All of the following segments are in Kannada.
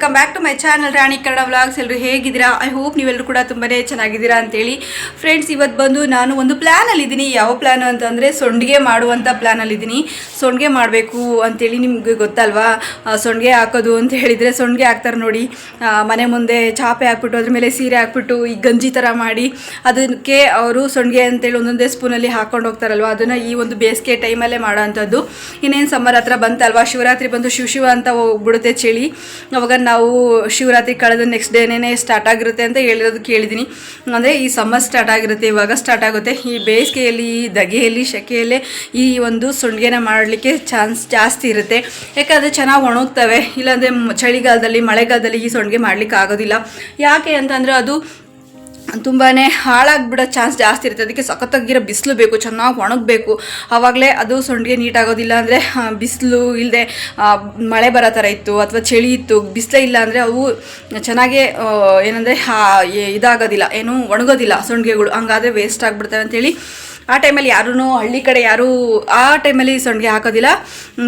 Welcome back to my channel Rani Kannada vlogs ಎಲ್ಲರೂ ಹೇಗಿದ್ದೀರಾ? ಐ ಹೋಪ್ ನೀವೆಲ್ಲರೂ ಕೂಡ ತುಂಬಾ ಚೆನ್ನಾಗಿದ್ದೀರಾ ಅಂತೇಳಿ. ಫ್ರೆಂಡ್ಸ್ ಇವತ್ತು ಬಂದು ನಾನು ಒಂದು ಪ್ಲ್ಯಾನಲ್ಲಿದ್ದೀನಿ ಯಾವ ಪ್ಲ್ಯಾನ್ ಅಂತಂದರೆ ಸೊಂಡಿಗೆ ಮಾಡುವಂಥ ಪ್ಲ್ಯಾನಲ್ಲಿ ಇದ್ದೀನಿ ಸೊಂಡಿಗೆ ಮಾಡಬೇಕು ಅಂತೇಳಿ ನಿಮಗೆ ಗೊತ್ತಲ್ವಾ? ಸೊಂಡಿಗೆ ಹಾಕೋದು ಅಂತ ಹೇಳಿದರೆ ಸೊಂಡಿಗೆ ಹಾಕ್ತಾರೆ ನೋಡಿ. ಮನೆ ಮುಂದೆ ಚಾಪೆ ಹಾಕ್ಬಿಟ್ಟು, ಅದ್ರ ಮೇಲೆ ಸೀರೆ ಹಾಕ್ಬಿಟ್ಟು ಈ ಗಂಜಿ ಥರ ಮಾಡಿ ಅದಕ್ಕೆ ಅವರು ಸೊಂಡಿಗೆ ಅಂತೇಳಿ ಒಂದೊಂದೇ ಸ್ಪೂನಲ್ಲಿ ಹಾಕ್ಕೊಂಡು ಹೋಗ್ತಾರಲ್ವ? ಅದನ್ನು ಈ ಒಂದು ಬೇಸಿಗೆ ಟೈಮಲ್ಲೇ ಮಾಡೋ ಅಂಥದ್ದು ಇನ್ನೇನು ಸಮ್ಮರ್ ಹತ್ರ ಬಂತಲ್ವಾ? ಶಿವರಾತ್ರಿ ಬಂದು ಶಿವ ಶಿವ ಅಂತ ಹೋಗ್ಬಿಡುತ್ತೆ ಚಳಿ. ಅವಾಗ ನಾವು ಶಿವರಾತ್ರಿ ಕಳೆದ ನೆಕ್ಸ್ಟ್ ಡೇನೇ ಸ್ಟಾರ್ಟ್ ಆಗಿರುತ್ತೆ ಅಂತ ಹೇಳಿರೋದು ಕೇಳಿದ್ದೀನಿ. ಅಂದರೆ ಈ ಸಮ್ಮರ್ ಸ್ಟಾರ್ಟ್ ಆಗಿರುತ್ತೆ, ಇವಾಗ ಸ್ಟಾರ್ಟ್ ಆಗುತ್ತೆ. ಈ ಬೇಸಿಗೆಯಲ್ಲಿ, ಈ ದಗೆಯಲ್ಲಿ, ಶೆಕೆಯಲ್ಲೇ ಈ ಒಂದು ಸುಂಡಿಗೆನ ಮಾಡಲಿಕ್ಕೆ ಚಾನ್ಸ್ ಜಾಸ್ತಿ ಇರುತ್ತೆ. ಯಾಕಂದರೆ ಚೆನ್ನಾಗಿ ಒಣಗ್ತವೆ. ಇಲ್ಲಾಂದರೆ ಚಳಿಗಾಲದಲ್ಲಿ, ಮಳೆಗಾಲದಲ್ಲಿ ಈ ಸೊಂಡಿಗೆ ಮಾಡಲಿಕ್ಕೆ ಆಗೋದಿಲ್ಲ. ಯಾಕೆ ಅಂತಂದರೆ ಅದು ತುಂಬಾ ಹಾಳಾಗ್ಬಿಡೋ ಚಾನ್ಸ್ ಜಾಸ್ತಿ ಇರುತ್ತೆ. ಅದಕ್ಕೆ ಸಖತ್ತಾಗಿರೋ ಬಿಸಿಲು ಬೇಕು, ಚೆನ್ನಾಗಿ ಒಣಗಬೇಕು. ಆವಾಗಲೇ ಅದು ಸೊಂಡಿಗೆ ನೀಟಾಗೋದಿಲ್ಲ ಅಂದರೆ ಬಿಸಿಲು ಇಲ್ಲದೆ ಮಳೆ ಬರೋ ಥರ ಇತ್ತು, ಅಥವಾ ಚಳಿ ಇತ್ತು, ಬಿಸಿಲೇ ಇಲ್ಲ ಅಂದರೆ ಅವು ಚೆನ್ನಾಗೇ ಏನಂದರೆ ಇದಾಗೋದಿಲ್ಲ, ಏನು ಒಣಗೋದಿಲ್ಲ ಸೊಂಡಿಗೆಗಳು. ಹಂಗಾದರೆ ವೇಸ್ಟ್ ಆಗಿಬಿಡ್ತವೆ ಅಂತೇಳಿ ಆ ಟೈಮಲ್ಲಿ ಯಾರೂ ಹಳ್ಳಿ ಕಡೆ ಯಾರೂ ಆ ಟೈಮಲ್ಲಿ ಸಂಡಿಗೆ ಹಾಕೋದಿಲ್ಲ.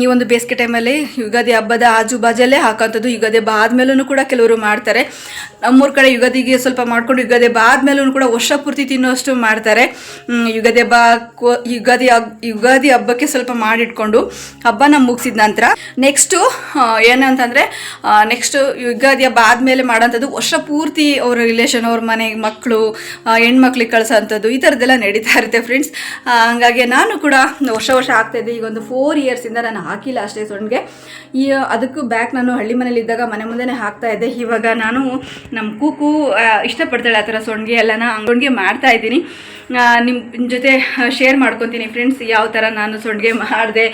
ಈ ಒಂದು ಬೇಸಿಗೆ ಟೈಮಲ್ಲಿ ಯುಗಾದಿ ಹಬ್ಬದ ಆಜು ಬಾಜಲ್ಲೇ ಹಾಕೋಂಥದ್ದು ಯುಗಾದಿ ಹಬ್ಬ ಆದಮೇಲೂ ಕೂಡ ಕೆಲವರು ಮಾಡ್ತಾರೆ. ನಮ್ಮೂರ ಕಡೆ ಯುಗಾದಿಗೆ ಸ್ವಲ್ಪ ಮಾಡ್ಕೊಂಡು ಯುಗಾದಿ ಹಬ್ಬ ಆದಮೇಲೂ ಕೂಡ ವರ್ಷ ಪೂರ್ತಿ ತಿನ್ನೋಷ್ಟು ಮಾಡ್ತಾರೆ. ಯುಗಾದಿ ಹಬ್ಬ ಯುಗಾದಿ ಯುಗಾದಿ ಹಬ್ಬಕ್ಕೆ ಸ್ವಲ್ಪ ಮಾಡಿಟ್ಕೊಂಡು ಹಬ್ಬನ ಮುಗಿಸಿದ ನಂತರ ನೆಕ್ಸ್ಟು ಏನಂತಂದರೆ ನೆಕ್ಸ್ಟು ಯುಗಾದಿ ಹಬ್ಬ ಆದಮೇಲೆ ಮಾಡೋಂಥದ್ದು ವರ್ಷ ಪೂರ್ತಿ ಅವ್ರ ರಿಲೇಷನ್ ಅವ್ರ ಮನೆ ಮಕ್ಕಳು ಹೆಣ್ಮಕ್ಳಿಗೆ ಕಳ್ಸೋಂಥದ್ದು ಈ ಥರದ್ದೆಲ್ಲ ನಡೀತಾ ಇರುತ್ತೆ ಫ್ರೆಂಡ್ಸ್ ಹಂಗಾಗಿ ನಾನು ಕೂಡ ವರ್ಷ ವರ್ಷ ಆಗ್ತಾಯಿದ್ದೆ ಈಗ ಒಂದು ಫೋರ್ ಇಯರ್ಸಿಂದ ನಾನು ಹಾಕಿಲ್ಲ ಅಷ್ಟೇ ಸೊಂಡಿಗೆ ಈ, ಅದಕ್ಕೂ ಬ್ಯಾಕ್ ನಾನು ಹಳ್ಳಿ ಮನೇಲಿ ಇದ್ದಾಗ ಮನೆ ಮುಂದೆನೇ ಹಾಕ್ತಾ ಇದ್ದೆ. ಇವಾಗ ನಾನು ನಮ್ಮ ಕೂಕು ಇಷ್ಟಪಡ್ತಾಳೆ ಆ ಥರ ಸೊಂಡಿಗೆ ಎಲ್ಲನ ಸೊಂಡಿಗೆ ಮಾಡ್ತಾ ಇದ್ದೀನಿ. ನಿಮ್ಮ ಜೊತೆ ಶೇರ್ ಮಾಡ್ಕೊತೀನಿ ಫ್ರೆಂಡ್ಸ್ ಯಾವ ಥರ ನಾನು ಸೊಂಡಿಗೆ ಮಾಡಿದೆ.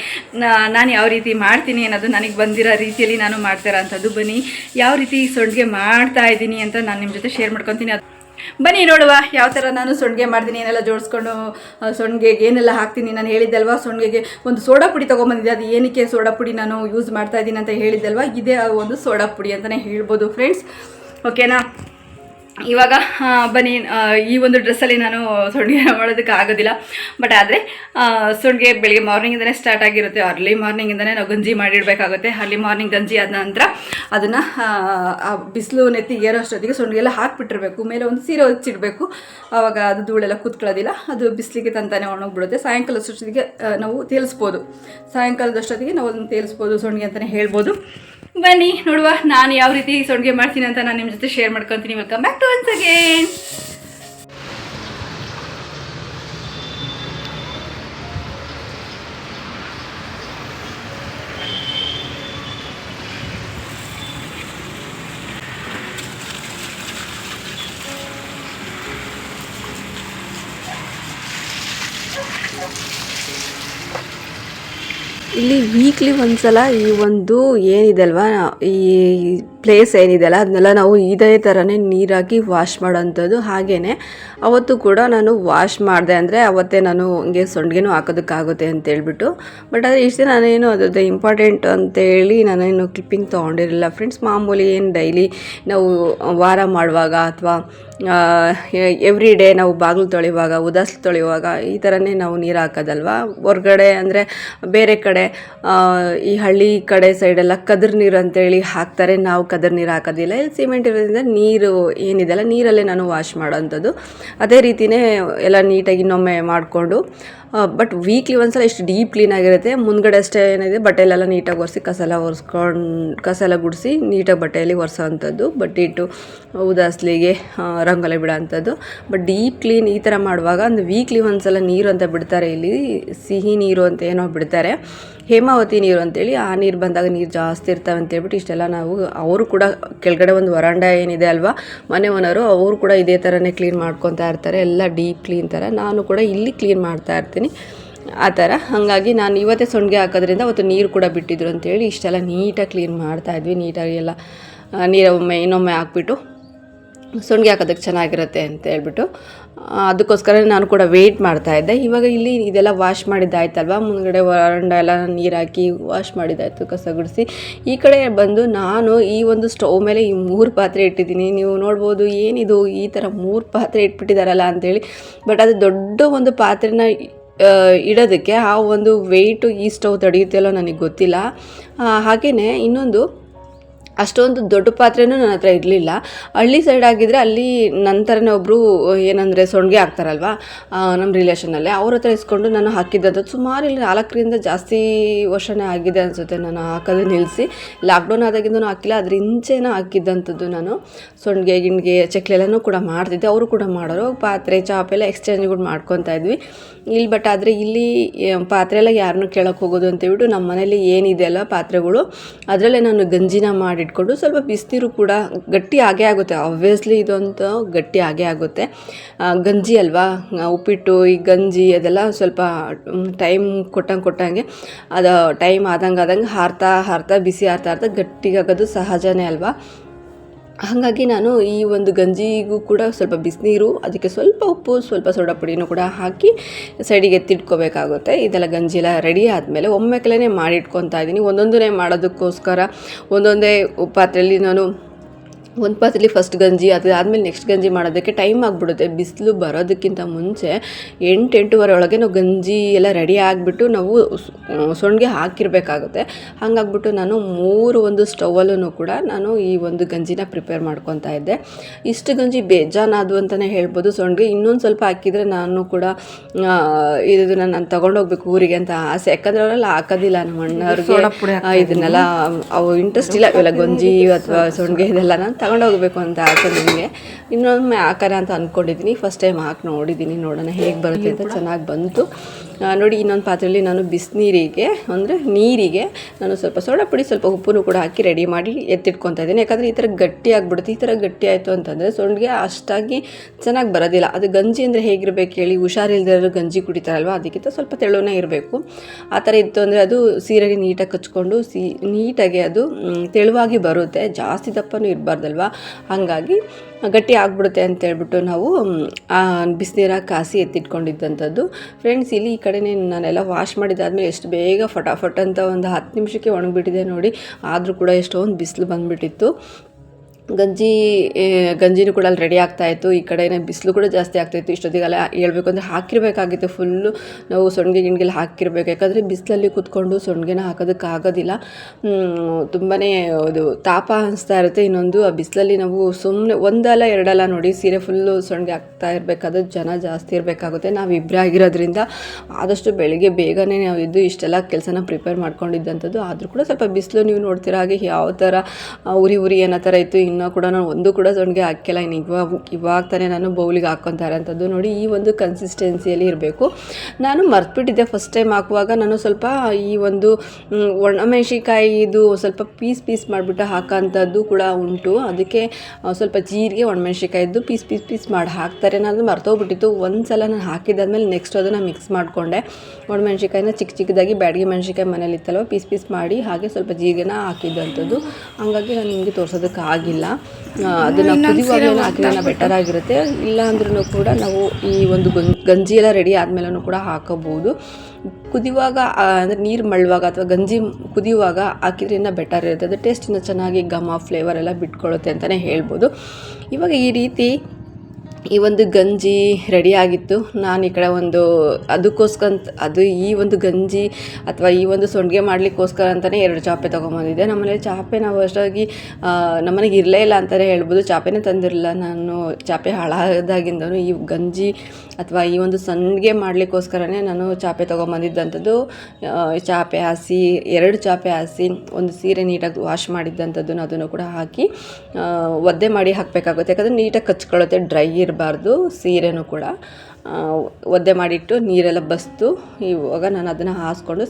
ನಾನು ಯಾವ ರೀತಿ ಮಾಡ್ತೀನಿ ಅನ್ನೋದು ನನಗೆ ಬಂದಿರೋ ರೀತಿಯಲ್ಲಿ ನಾನು ಮಾಡ್ತಾ ಇರೋಂಥದ್ದು. ಬನ್ನಿ, ಯಾವ ರೀತಿ ಸೊಂಡಿಗೆ ಮಾಡ್ತಾ ಇದ್ದೀನಿ ಅಂತ ನಾನು ನಿಮ್ಮ ಜೊತೆ ಶೇರ್ ಮಾಡ್ಕೊತೀನಿ. ಅದು ಬನ್ನಿ ನೋಡುವ ಯಾವ ಥರ ನಾನು ಸೊಂಡಿಗೆ ಮಾಡ್ತೀನಿ ಏನೆಲ್ಲ ಜೋಡಿಸ್ಕೊಂಡು ಆ, ಸೊಂಡಿಗೆಗೆ ಏನೆಲ್ಲ ಹಾಕ್ತೀನಿ ನಾನು ಹೇಳಿದ್ದಲ್ವ? ಸೊಂಡಿಗೆಗೆ ಒಂದು ಸೋಡಾ ಪುಡಿ ತೊಗೊಂಬಂದಿದ್ದೆ ಅದು ಏನಕ್ಕೆ ಸೋಡಾ ಪುಡಿ ನಾನು ಯೂಸ್ ಮಾಡ್ತಾ ಇದ್ದೀನಿ ಅಂತ ಹೇಳಿದ್ದಲ್ವಾ? ಇದೇ ಒಂದು ಸೋಡಾ ಪುಡಿ ಅಂತಲೇ ಹೇಳ್ಬೋದು ಫ್ರೆಂಡ್ಸ್ ಓಕೆನಾ ಇವಾಗ ಬನ್ನಿ ಈ ಒಂದು ಡ್ರೆಸ್ಸಲ್ಲಿ ನಾನು ಸೊಂಡಿಗೆ ಮಾಡೋದಕ್ಕೆ ಆಗೋದಿಲ್ಲ. ಬಟ್ ಆದರೆ ಸೊಂಡಿಗೆ ಬೆಳಿಗ್ಗೆ ಮಾರ್ನಿಂಗಿಂದನೇ ಸ್ಟಾರ್ಟ್ ಆಗಿರುತ್ತೆ. ಅರ್ಲಿ ಮಾರ್ನಿಂಗಿಂದನೇ ನಾವು ಗಂಜಿ ಮಾಡಿಡಬೇಕಾಗುತ್ತೆ. ಅರ್ಲಿ ಮಾರ್ನಿಂಗ್ ಗಂಜಿ ಆದ ನಂತರ ಅದನ್ನು ಬಿಸಿಲು ನೆತ್ತಿ ಏರೋ ಅಷ್ಟೊತ್ತಿಗೆ ಸೊಂಡಿಗೆಲ್ಲ ಹಾಕಿಬಿಟ್ಟಿರಬೇಕು. ಮೇಲೆ ಒಂದು ಸೀರೆ ಹೊಚ್ಚಿಡಬೇಕು ಆವಾಗ ಅದು ಧೂಳೆಲ್ಲ ಕೂತ್ಕೊಳ್ಳೋದಿಲ್ಲ. ಅದು ಬಿಸಿಲಿಗೆ ತಂತಾನೆ ಒಣಗಿಬಿಡುತ್ತೆ. ಸಾಯಂಕಾಲ ಅಷ್ಟೊತ್ತಿಗೆ ಆ, ನಾವು ತೇಲಿಸ್ಬೋದು. ಸಾಯಂಕಾಲದಷ್ಟೊತ್ತಿಗೆ ನಾವು ಅದನ್ನು ತೇಲಿಸ್ಬೋದು ಸೊಂಡಿಗೆ ಅಂತಲೇ ಹೇಳ್ಬೋದು. ಬನ್ನಿ, ನೋಡುವ ನಾನು ಯಾವ ರೀತಿ ಸೊಂಡಿಗೆ ಮಾಡ್ತೀನಿ ಅಂತ ನಾನು ನಿಮ್ಮ ಜೊತೆ ಶೇರ್ ಮಾಡ್ಕೊತೀನಿ. ವೆಲ್ಕಮ್ ಬ್ಯಾಕ್ ಟು ಅಗೇನ್ ಇಲ್ಲಿ ವೀಕ್ಲಿ ಒಂದ್ಸಲ ಈ ಒಂದು ಏನಿದೆ ಅಲ್ವಾ ಈ ಪ್ಲೇಸ್ ಏನಿದೆ ಅಲ್ಲ, ಅದನ್ನೆಲ್ಲ ನಾವು ಇದೇ ಥರನೇ ನೀರಾಕಿ ವಾಶ್ ಮಾಡೋಂಥದ್ದು ಹಾಗೆಯೇ ಅವತ್ತು ಕೂಡ ನಾನು ವಾಶ್ ಮಾಡಿದೆ ಅಂದರೆ ಅವತ್ತೇ ನಾನು ಹಂಗೆ ಸೊಂಡಿಗೆನೂ ಹಾಕೋದಕ್ಕಾಗುತ್ತೆ ಅಂತೇಳ್ಬಿಟ್ಟು ಬಟ್ ಆದರೆ ಇಷ್ಟು ನಾನೇನು ಅದರದ್ದು ಇಂಪಾರ್ಟೆಂಟ್ ಅಂತೇಳಿ ನಾನೇನು ಕ್ಲಿಪ್ಪಿಂಗ್ ತೊಗೊಂಡಿರಲಿಲ್ಲ ಫ್ರೆಂಡ್ಸ್ ಮಾಮೂಲಿ ಏನು ಡೈಲಿ ನಾವು ವಾರ ಮಾಡುವಾಗ ಅಥವಾ ಎವ್ರಿ ಡೇ ನಾವು ಬಾಗಿಲು ತೊಳೆಯುವಾಗ ಉದಾಸ್ಲು ತೊಳೆಯುವಾಗ ಈ ಥರನೇ ನಾವು ನೀರು ಹಾಕೋದಲ್ವಾ? ಹೊರ್ಗಡೆ ಅಂದರೆ ಬೇರೆ ಕಡೆ ಈ ಹಳ್ಳಿ ಕಡೆ ಸೈಡೆಲ್ಲ ಕದ್ರ ನೀರು ಅಂತೇಳಿ ಹಾಕ್ತಾರೆ. ನಾವು ಕದ್ರ ನೀರು ಹಾಕೋದಿಲ್ಲ. ಇಲ್ಲಿ ಸಿಮೆಂಟ್ ಇರೋದ್ರಿಂದ ನೀರು ಏನಿದೆಲ್ಲ ನೀರಲ್ಲೇ ನಾನು ವಾಶ್ ಮಾಡೋವಂಥದ್ದು ಅದೇ ರೀತಿಯೇ ಎಲ್ಲ ನೀಟಾಗಿ ಇನ್ನೊಮ್ಮೆ ಮಾಡಿಕೊಂಡು ಬಟ್ ವೀಕ್ಲಿ ಒಂದ್ಸಲ ಇಷ್ಟು ಡೀಪ್ ಕ್ಲೀನ್ ಆಗಿರುತ್ತೆ. ಮುಂದ್ಗಡೆ ಅಷ್ಟೇ ಏನಿದೆ, ಬಟ್ಟೆಲೆಲ್ಲ ನೀಟಾಗಿ ಒರೆಸಿ ಕಸ ಎಲ್ಲ ಒರೆಸ್ಕೊಂಡು ಕಸ ಎಲ್ಲ ಗುಡಿಸಿ ನೀಟಾಗಿ ಬಟ್ಟೆಯಲ್ಲಿ ಒರೆಸೋವಂಥದ್ದು ಬಟ್ಟೆ ಇಟ್ಟು ಉದಾಸ್ಲಿಗೆ ರಂಗೋಲೆ ಬಿಡೋವಂಥದ್ದು ಬಟ್ ಡೀಪ್ ಕ್ಲೀನ್ ಈ ಥರ ಮಾಡುವಾಗ ಒಂದು ವೀಕ್ಲಿ ಒಂದ್ಸಲ ನೀರು ಅಂತ ಬಿಡ್ತಾರೆ ಇಲ್ಲಿ, ಸಿಹಿ ನೀರು ಅಂತ ಏನೋ ಬಿಡ್ತಾರೆ. ಹೇಮಾವತಿ ನೀರು ಅಂತೇಳಿ, ಆ ನೀರು ಬಂದಾಗ ನೀರು ಜಾಸ್ತಿ ಇರ್ತವೆ ಅಂತೇಳ್ಬಿಟ್ಟು ಇಷ್ಟೆಲ್ಲ ನಾವು ಅವರು ಕೂಡ ಕೆಳಗಡೆ ಒಂದು ವರಾಂಡ ಏನಿದೆ ಅಲ್ವಾ, ಮನೆ ಓನರು ಅವರು ಕೂಡ ಇದೇ ಥರನೇ ಕ್ಲೀನ್ ಮಾಡ್ಕೊತಾ ಇರ್ತಾರೆ, ಎಲ್ಲ ಡೀಪ್ ಕ್ಲೀನ್ ಥರ ನಾನು ಕೂಡ ಇಲ್ಲಿ ಕ್ಲೀನ್ ಮಾಡ್ತಾ ಇರ್ತೀನಿ. ಆ ಥರ ಹಾಗಾಗಿ ನಾನು ಇವತ್ತೇ ಸೊಂಡಿಗೆ ಹಾಕೋದ್ರಿಂದ ಅವತ್ತು ನೀರು ಕೂಡ ಬಿಟ್ಟಿದ್ರು ಅಂತೇಳಿ ಇಷ್ಟೆಲ್ಲ ನೀಟಾಗಿ ಕ್ಲೀನ್ ಮಾಡ್ತಾ ಇದ್ವಿ, ನೀಟಾಗಿ ಎಲ್ಲ ನೀರು ಒಮ್ಮೆ ಇನ್ನೊಮ್ಮೆ ಹಾಕ್ಬಿಟ್ಟು ಸೊಂಡಿಗೆ ಹಾಕೋದಕ್ಕೆ ಚೆನ್ನಾಗಿರುತ್ತೆ ಅಂತ ಹೇಳ್ಬಿಟ್ಟು ಅದಕ್ಕೋಸ್ಕರ ನಾನು ಕೂಡ ವೆಯ್ಟ್ ಮಾಡ್ತಾ ಇದ್ದೆ. ಇವಾಗ ಇಲ್ಲಿ ಇದೆಲ್ಲ ವಾಶ್ ಮಾಡಿದ್ದಾಯ್ತಲ್ವ? ಮುಂದ್ಗಡೆ ವರಂಡ ಎಲ್ಲ ನೀರು ಹಾಕಿ ವಾಶ್ ಮಾಡಿದ್ದಾಯ್ತು, ಕಸ ಗುಡಿಸಿ. ಈ ಕಡೆ ಬಂದು ನಾನು ಈ ಒಂದು ಸ್ಟವ್ ಮೇಲೆ ಈ ಮೂರು ಪಾತ್ರೆ ಇಟ್ಟಿದ್ದೀನಿ. ನೀವು ನೋಡ್ಬೋದು ಏನಿದು ಈ ಥರ ಮೂರು ಪಾತ್ರೆ ಇಟ್ಬಿಟ್ಟಿದ್ದಾರಲ್ಲ ಅಂಥೇಳಿ ಬಟ್ ಅದು ದೊಡ್ಡ ಒಂದು ಪಾತ್ರೆನ ಇಡೋದಕ್ಕೆ ಆ ಒಂದು ವೆಯ್ಟು ಈ ಸ್ಟವ್ ತಡೆಯುತ್ತೆಲ್ಲೋ ನನಗೆ ಗೊತ್ತಿಲ್ಲ. ಹಾಗೆಯೇ ಇನ್ನೊಂದು ಅಷ್ಟೊಂದು ದೊಡ್ಡ ಪಾತ್ರೆನೂ ನನ್ನ ಹತ್ರ ಇರಲಿಲ್ಲ. ಹಳ್ಳಿ ಸೈಡ್ ಆಗಿದ್ದರೆ ಅಲ್ಲಿ ನಂತರನೇ ಒಬ್ಬರು ಏನಂದರೆ ಸೊಂಡಿಗೆ ಹಾಕ್ತಾರಲ್ವ ನಮ್ಮ ರಿಲೇಷನಲ್ಲೇ ಅವ್ರ ಹತ್ರ ಇಸ್ಕೊಂಡು ನಾನು ಹಾಕಿದ್ದದ್ದು. ಸುಮಾರು ಇಲ್ಲಿ ನಾಲ್ಕರಿಂದ ಜಾಸ್ತಿ ವರ್ಷನೇ ಆಗಿದೆ ಅನಿಸುತ್ತೆ ನಾನು ಹಾಕೋದು ನಿಲ್ಲಿಸಿ ಲಾಕ್ಡೌನ್ ಆದಾಗಿಂದನೂ ಹಾಕಿಲ್ಲ, ಅದ್ರ ಇಂಚೆನೂ ಹಾಕಿದ್ದಂಥದ್ದು ನಾನು. ಸೊಂಡಿಗೆ ಗಿಣ್ಗೆ, ಚಕ್ಲಿ ಎಲ್ಲನೂ ಕೂಡ ಮಾಡ್ತಿದ್ದೆ, ಅವರು ಕೂಡ ಮಾಡೋರು. ಪಾತ್ರೆ, ಚಾಪ್ ಎಲ್ಲ ಎಕ್ಸ್ಚೇಂಜ್ ಕೂಡ ಮಾಡ್ಕೊತಾ ಇದ್ವಿ. ಇಲ್ಲಿ ಬಟ್ ಆದರೆ ಇಲ್ಲಿ ಪಾತ್ರೆ ಎಲ್ಲ ಯಾರನ್ನೂ ಕೇಳೋಕ್ಕೆ ಹೋಗೋದು ಅಂತೇಳ್ಬಿಟ್ಟು ನಮ್ಮ ಮನೇಲಿ ಏನಿದೆ ಅಲ್ಲ ಪಾತ್ರೆಗಳು, ಅದರಲ್ಲೇ ನಾನು ಗಂಜಿನ ಮಾಡಿಟ್ಕೊಂಡು ಸ್ವಲ್ಪ ಬಿಸಿನೀರು ಕೂಡ ಗಟ್ಟಿ ಆಗೇ ಆಗುತ್ತೆ. ಆಬ್ವಿಯಸ್ಲಿ ಇದಂತ ಗಟ್ಟಿ ಆಗೇ ಆಗುತ್ತೆ. ಗಂಜಿ ಅಲ್ವಾ? ಉಪ್ಪಿಟ್ಟು, ಈ ಗಂಜಿ ಅದೆಲ್ಲ ಸ್ವಲ್ಪ ಟೈಮ್ ಕೊಟ್ಟಂಗೆ ಕೊಟ್ಟಂಗೆ ಅದು ಟೈಮ್ ಆದಂಗೆ ಆದಂಗೆ ಹಾರ್ತಾ ಹಾರ್ತಾ, ಬಿಸಿ ಹಾರ್ತಾ ಹಾರ್ತಾ ಗಟ್ಟಿಗಾಗೋದು ಸಹಜನೇ ಅಲ್ವಾ? ಹಾಗಾಗಿ ನಾನು ಈ ಒಂದು ಗಂಜಿಗೂ ಕೂಡ ಸ್ವಲ್ಪ ಬಿಸಿನೀರು, ಅದಕ್ಕೆ ಸ್ವಲ್ಪ ಉಪ್ಪು, ಸ್ವಲ್ಪ ಸೋಡಾ ಪುಡಿನೂ ಕೂಡ ಹಾಕಿ ಸೈಡಿಗೆ ಎತ್ತಿಟ್ಕೋಬೇಕಾಗುತ್ತೆ. ಇದೆಲ್ಲ ಗಂಜಿ ಎಲ್ಲ ರೆಡಿ ಆದಮೇಲೆ ಒಮ್ಮೆಕಲೇ ಮಾಡಿಟ್ಕೊತಾ ಇದ್ದೀನಿ. ಒಂದೊಂದನೇ ಮಾಡೋದಕ್ಕೋಸ್ಕರ ಒಂದೊಂದೇ ಪಾತ್ರೆಯಲ್ಲಿ ನಾನು ಒಂದು ಪಾತ್ರೆಲಿ ಫಸ್ಟ್ ಗಂಜಿ ಅದಾದಮೇಲೆ ನೆಕ್ಸ್ಟ್ ಗಂಜಿ ಮಾಡೋದಕ್ಕೆ ಟೈಮ್ ಆಗಿಬಿಡುತ್ತೆ. ಬಿಸಿಲು ಬರೋದಕ್ಕಿಂತ ಮುಂಚೆ ಎಂಟು ಎಂಟೂವರೆ ಒಳಗೆ ನಾವು ಗಂಜಿ ಎಲ್ಲ ರೆಡಿ ಆಗಿಬಿಟ್ಟು ನಾವು ಸೊಣ್ಗೆ ಹಾಕಿರಬೇಕಾಗುತ್ತೆ. ಹಾಗಾಗ್ಬಿಟ್ಟು ನಾನು ಮೂರು ಒಂದು ಸ್ಟವಲ್ಲೂ ಕೂಡ ನಾನು ಈ ಒಂದು ಗಂಜಿನ ಪ್ರಿಪೇರ್ ಮಾಡ್ಕೊತಾ ಇದ್ದೆ. ಇಷ್ಟು ಗಂಜಿ ಬೇಜಾನಾದು ಅಂತಲೇ ಹೇಳ್ಬೋದು. ಸೊಣ್ಗೆ ಇನ್ನೊಂದು ಸ್ವಲ್ಪ ಹಾಕಿದರೆ ನಾನು ಕೂಡ ಇದನ್ನು ನಾನು ತೊಗೊಂಡೋಗ್ಬೇಕು ಊರಿಗೆ ಅಂತ ಆಸೆ. ಯಾಕಂದರೆ ಅವರೆಲ್ಲ ಹಾಕೋದಿಲ್ಲ ನಮ್ಮ ಅಣ್ಣವ್ರಿಗೆ ಇದನ್ನೆಲ್ಲ ಅವು ಇಂಟ್ರೆಸ್ಟ್ ಇಲ್ಲ. ಇವೆಲ್ಲ ಗಂಜಿ ಅಥವಾ ಸೊಣ್ಗೆ ಇದೆಲ್ಲ ನಾನು ತಗೊಂಡೋಗ್ಬೇಕು ಅಂತ ಆಸೆ ನನಗೆ. ಇನ್ನೊಮ್ಮೆ ಹಾಕೋಣ ಅಂತ ಅಂದ್ಕೊಂಡಿದ್ದೀನಿ ಫಸ್ಟ್ ಟೈಮ್ ಹಾಕಿ ನೋಡಿದ್ದೀನಿ. ನೋಡೋಣ ಹೇಗೆ ಬರುತ್ತೆ ಅಂತ ಚೆನ್ನಾಗಿ ಬಂತು. ನೋಡಿ, ಇನ್ನೊಂದು ಪಾತ್ರೆಯಲ್ಲಿ ನಾನು ಬಿಸಿನೀರಿಗೆ, ಅಂದರೆ ನೀರಿಗೆ ನಾನು ಸ್ವಲ್ಪ ಸೋಡಾ ಪುಡಿ, ಸ್ವಲ್ಪ ಉಪ್ಪನ್ನು ಕೂಡ ಹಾಕಿ ರೆಡಿ ಮಾಡಿ ಎತ್ತಿಟ್ಕೊತಾ ಇದ್ದೀನಿ. ಯಾಕಂದರೆ ಈ ಥರ ಗಟ್ಟಿ ಆಗಿಬಿಡುತ್ತೆ. ಈ ಥರ ಗಟ್ಟಿ ಆಯಿತು ಅಂತಂದರೆ ಸೊಂಡಿಗೆ ಅಷ್ಟಾಗಿ ಚೆನ್ನಾಗಿ ಬರೋದಿಲ್ಲ. ಅದು ಗಂಜಿ ಅಂದರೆ ಹೇಗಿರಬೇಕು ಹೇಳಿ ಹುಷಾರಿಲ್ದಿರೋ ಗಂಜಿ ಕುಡಿತಾರಲ್ವ, ಅದಕ್ಕಿಂತ ಸ್ವಲ್ಪ ತೆಳುವನೇ ಇರಬೇಕು. ಆ ಥರ ಇತ್ತು ಅಂದರೆ ಅದು ಸೀರೆಗೆ ನೀಟಾಗಿ ಕಚ್ಕೊಂಡು, ಸಿ, ನೀಟಾಗಿ ಅದು ತೆಳುವಾಗಿ ಬರುತ್ತೆ. ಜಾಸ್ತಿ ದಪ್ಪನೂ ಇರಬಾರ್ದಲ್ವ? ಹಾಗಾಗಿ ಗಟ್ಟಿ ಆಗ್ಬಿಡುತ್ತೆ ಅಂತ ಹೇಳ್ಬಿಟ್ಟು ನಾವು ಬಿಸಿನೀರಾಗಿ ಕಾಸಿ ಎತ್ತಿಟ್ಕೊಂಡಿದ್ದಂಥದ್ದು. ಫ್ರೆಂಡ್ಸ್ ಇಲ್ಲಿ ಈ ಕಡೆನೇ ನಾನೆಲ್ಲ ವಾಶ್ ಮಾಡಿದಾದ್ಮೇಲೆ ಎಷ್ಟು ಬೇಗ ಫಟಾಫಟ್ ಅಂತ ಒಂದು ಹತ್ತು ನಿಮಿಷಕ್ಕೆ ಒಣಗಿಬಿಟ್ಟಿದೆ ನೋಡಿ. ಆದರೂ ಕೂಡ ಎಷ್ಟೊಂದು ಬಿಸಿಲು ಬಂದುಬಿಟ್ಟಿತ್ತು. ಗಂಜಿ ಗಂಜಿನೂ ಕೂಡ ಅಲ್ಲಿ ರೆಡಿ ಆಗ್ತಾ ಇತ್ತು. ಈ ಕಡೆ ಬಿಸಿಲು ಕೂಡ ಜಾಸ್ತಿ ಆಗ್ತಾಯಿತ್ತು ಇಷ್ಟೊತ್ತಿಗೆಲ್ಲ ಹೇಳ್ಬೇಕು ಅಂದರೆ ಹಾಕಿರಬೇಕಾಗಿತ್ತು. ಫುಲ್ಲು ನಾವು ಸೊಣ್ಗೆ ಗಿಣ್ಗೆಲ್ಲ ಹಾಕಿರ್ಬೇಕು. ಯಾಕಂದರೆ ಬಿಸಿಲಲ್ಲಿ ಕೂತ್ಕೊಂಡು ಸೊಣ್ಗೆನ ಹಾಕೋದಕ್ಕೆ ಆಗೋದಿಲ್ಲ. ತುಂಬಾ ಅದು ತಾಪ ಅನಿಸ್ತಾ ಇರುತ್ತೆ. ಇನ್ನೊಂದು, ಆ ಬಿಸಿಲಲ್ಲಿ ನಾವು ಸುಮ್ಮನೆ ಒಂದಲ್ಲ, ಎರಡಲ್ಲ ನೋಡಿ ಸೀರೆ ಫುಲ್ಲು ಸೊಣ್ಗೆ ಹಾಕ್ತಾ ಇರಬೇಕಾದ್ರೆ ಜನ ಜಾಸ್ತಿ ಇರಬೇಕಾಗುತ್ತೆ. ನಾವು ಇಬ್ಬರೇ ಆಗಿರೋದ್ರಿಂದ ಆದಷ್ಟು ಬೆಳಿಗ್ಗೆ ಬೇಗನೆ ನಾವು ಇದ್ದು ಇಷ್ಟೆಲ್ಲ ಕೆಲಸನ ಪ್ರಿಪೇರ್ ಮಾಡ್ಕೊಂಡಿದ್ದಂಥದ್ದು. ಆದರೂ ಕೂಡ ಸ್ವಲ್ಪ ಬಿಸಿಲು ನೀವು ನೋಡ್ತೀರ ಹಾಗೆ ಯಾವ ಥರ ಉರಿ ಉರಿ ಏನೋ ಥರ ಇತ್ತು. ಇನ್ನೂ ಕೂಡ ನಾನು ಒಂದು ಕೂಡ ಸೊಣ್ಗೆ ಹಾಕಿಲ್ಲ ಇನ್ನು ಇವಾಗ ಇವಾಗ ತಾನೇ ನಾನು ಬೌಲಿಗೆ ಹಾಕ್ಕೊತಾ ಇರೋಂಥದ್ದು ನೋಡಿ ಈ ಒಂದು ಕನ್ಸಿಸ್ಟೆನ್ಸಿಯಲ್ಲಿ ಇರಬೇಕು. ನಾನು ಮರ್ತ್ಬಿಟ್ಟಿದ್ದೆ ಫಸ್ಟ್ ಟೈಮ್ ಹಾಕುವಾಗ ನಾನು ಸ್ವಲ್ಪ ಈ ಒಂದು ಮ್, ಒಣಮೆಣ್ಸಿಕಾಯಿ ಇದು ಸ್ವಲ್ಪ ಪೀಸ್ ಪೀಸ್ ಮಾಡಿಬಿಟ್ಟು ಹಾಕೋಂಥದ್ದು ಕೂಡ ಉಂಟು. ಅದಕ್ಕೆ ಸ್ವಲ್ಪ ಜೀರಿಗೆ ಒಣಮೆಣ್ಸಿಕಾಯಿದ್ದು ಪೀಸ್ ಪೀಸ್ ಪೀಸ್ ಮಾಡಿ ಹಾಕ್ತಾರೆ. ನಾನು ಮರ್ತೋಗ್ಬಿಟ್ಟಿತ್ತು. ಒಂದು ಸಲ ನಾನು ಹಾಕಿದ್ದಾದ್ಮೇಲೆ ನೆಕ್ಸ್ಟ್ ಅದನ್ನು ಮಿಕ್ಸ್ ಮಾಡಿಕೊಂಡೆ. ಒಣಮೆಣ್ಸಿಕಾಯಿನ ಚಿಕ್ಕ ಚಿಕ್ಕದಾಗಿ ಬ್ಯಾಡಿಗೆ ಮೆಣ್ಸಿಕಾಯಿ ಮನೇಲಿ ಇತ್ತಲ್ವ ಪೀಸ್ ಪೀಸ್ ಮಾಡಿ ಹಾಗೆ ಸ್ವಲ್ಪ ಜೀರಿಗೆನ ಹಾಕಿದ್ದಂಥದ್ದು. ಹಂಗಾಗಿ ನಾನು ನಿಮಗೆ ತೋರ್ಸೋದಕ್ಕೆ ಆಗಿಲ್ಲ ಆ, ಅದನ್ನು ಕುದಿಯುವಾಗಲೂ ಹಾಕಿದ್ರೆ ಬೆಟರ್ ಆಗಿರುತ್ತೆ. ಇಲ್ಲ ಅಂದ್ರೂ ಕೂಡ ನಾವು ಈ ಒಂದು ಗಂಜಿ ಎಲ್ಲ ರೆಡಿ ಆದಮೇಲೂ ಕೂಡ ಹಾಕೋಬೋದು ಕುದಿಯುವಾಗ ಅಂದರೆ ನೀರು ಮಳ್ಳುವಾಗ ಅಥವಾ ಗಂಜಿ ಕುದಿಯುವಾಗ ಹಾಕಿದ್ರೆ ಇನ್ನೂ ಬೆಟರ್ ಇರುತ್ತೆ. ಅದು ಟೇಸ್ಟ್ ಇನ್ನೂ ಚೆನ್ನಾಗಿ ಘಮ ಫ್ಲೇವರ್ ಎಲ್ಲ ಬಿಟ್ಕೊಳ್ಳುತ್ತೆ ಅಂತಲೇ ಹೇಳ್ಬೋದು. ಇವಾಗ ಈ ರೀತಿ ಈ ಒಂದು ಗಂಜಿ ರೆಡಿ ಆಗಿತ್ತು. ನಾನು ಈ ಕಡೆ ಒಂದು ಅದಕ್ಕೋಸ್ಕರ ಅದು ಈ ಒಂದು ಗಂಜಿ ಅಥವಾ ಈ ಒಂದು ಸೊಂಡಿಗೆ ಮಾಡಲಿಕ್ಕೋಸ್ಕರ ಅಂತಲೇ ಎರಡು ಚಾಪೆ ತೊಗೊಂಬಂದಿದ್ದೆ. ನಮ್ಮನೇಲಿ ಚಾಪೆ ನಾವು ಅಷ್ಟಾಗಿ ನಮ್ಮನೆಗೆ ಇರಲೇ ಇಲ್ಲ ಅಂತಲೇ ಹೇಳ್ಬೋದು. ಚಾಪೆನೇ ತಂದಿರಲಿಲ್ಲ. ನಾನು ಚಾಪೆ ಹಾಳಾದಾಗಿಂದನೂ ಈ ಗಂಜಿ ಅಥವಾ ಈ ಒಂದು ಸಂಡಿಗೆ ಮಾಡಲಿಕ್ಕೋಸ್ಕರನೇ ನಾನು ಚಾಪೆ ತೊಗೊಂಬಂದಿದ್ದಂಥದ್ದು. ಚಾಪೆ ಹಾಸಿ, ಎರಡು ಚಾಪೆ ಹಾಸಿ, ಒಂದು ಸೀರೆ ನೀಟಾಗಿ ವಾಶ್ ಮಾಡಿದ್ದಂಥದ್ದನ್ನು ಅದನ್ನು ಕೂಡ ಹಾಕಿ ಒದ್ದೆ ಮಾಡಿ ಹಾಕಬೇಕಾಗುತ್ತೆ. ಯಾಕಂದರೆ ನೀಟಾಗಿ ಕಚ್ಕೊಳ್ಳುತ್ತೆ, ಡ್ರೈ ಇರಬಾರ್ದು ಸೀರೆನೂ ಕೂಡ. ಒದ್ದೆ ಮಾಡಿಟ್ಟು ನೀರೆಲ್ಲ ಬಸ್ತು. ಇವಾಗ ನಾನು ಅದನ್ನು ಹಾಸ್ಕೊಂಡು